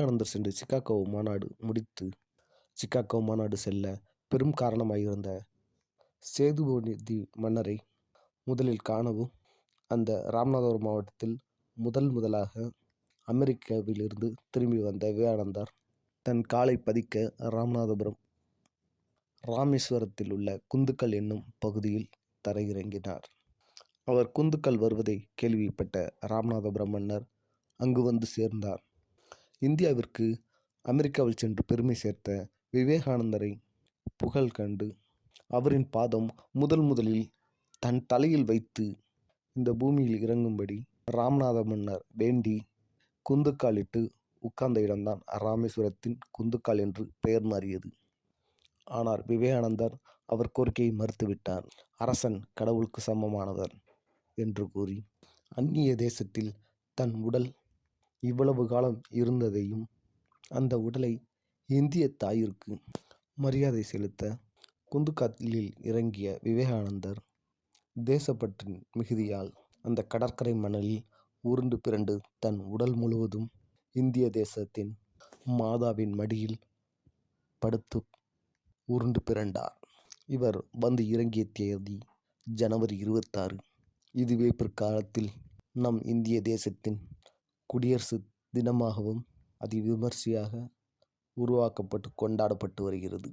விவேகானந்தர் சென்று சிக்காகோ மாநாடு முடித்து சிகாகோ மாநாடு செல்ல பெரும் காரணமாயிருந்த சேதுபதி மன்னரை முதலில் காணவும் அந்த ராமநாதபுரம் மாவட்டத்தில் முதல் முதலாக அமெரிக்காவிலிருந்து திரும்பி வந்த விவேகானந்தர் தன் காலை பதிக்க ராமநாதபுரம் ராமேஸ்வரத்தில் உள்ள குந்துக்கல் என்னும் பகுதியில் தரையிறங்கினார். அவர் குந்துக்கல் வருவதை கேள்விப்பட்ட ராமநாதபுரம் மன்னர் அங்கு வந்து சேர்ந்தார். இந்தியாவிற்கு அமெரிக்காவில் சென்று பெருமை சேர்த்த விவேகானந்தரை புகழ் கண்டு அவரின் பாதம் முதல் முதலில் தன் தலையில் வைத்து இந்த பூமியில் இறங்கும்படி ராமநாத மன்னர் வேண்டி குந்துக்காலிட்டு உட்கார்ந்த இடம்தான் ராமேஸ்வரத்தின் குந்துக்கால் என்று பெயர் மாறியது. ஆனால் விவேகானந்தர் அவர் கோரிக்கையை மறுத்துவிட்டார். அரசன் கடவுளுக்கு சமமானவர் என்று கூறி அந்நிய தேசத்தில் தன் உடல் இவ்வளவு காலம் இருந்ததையும் அந்த உடலை இந்திய தாயிற்கு மரியாதை செலுத்த குந்துக்காலில் இறங்கிய விவேகானந்தர் தேசப்பற்றின் மிகுதியால் அந்த கடற்கரை மணலில் உருண்டு பிறண்டு தன் உடல் முழுவதும் இந்திய தேசத்தின் மாதாவின் மடியில் படுத்து உருண்டு பிறண்டார். இவர் வந்து இறங்கிய தேதி ஜனவரி இருபத்தாறு. இதுவே பிற்காலத்தில் நம் இந்திய தேசத்தின் குடியரசு தினமாகவும் அதி விமர்சையாக உருவாக்கப்பட்டு கொண்டாடப்பட்டு வருகிறது.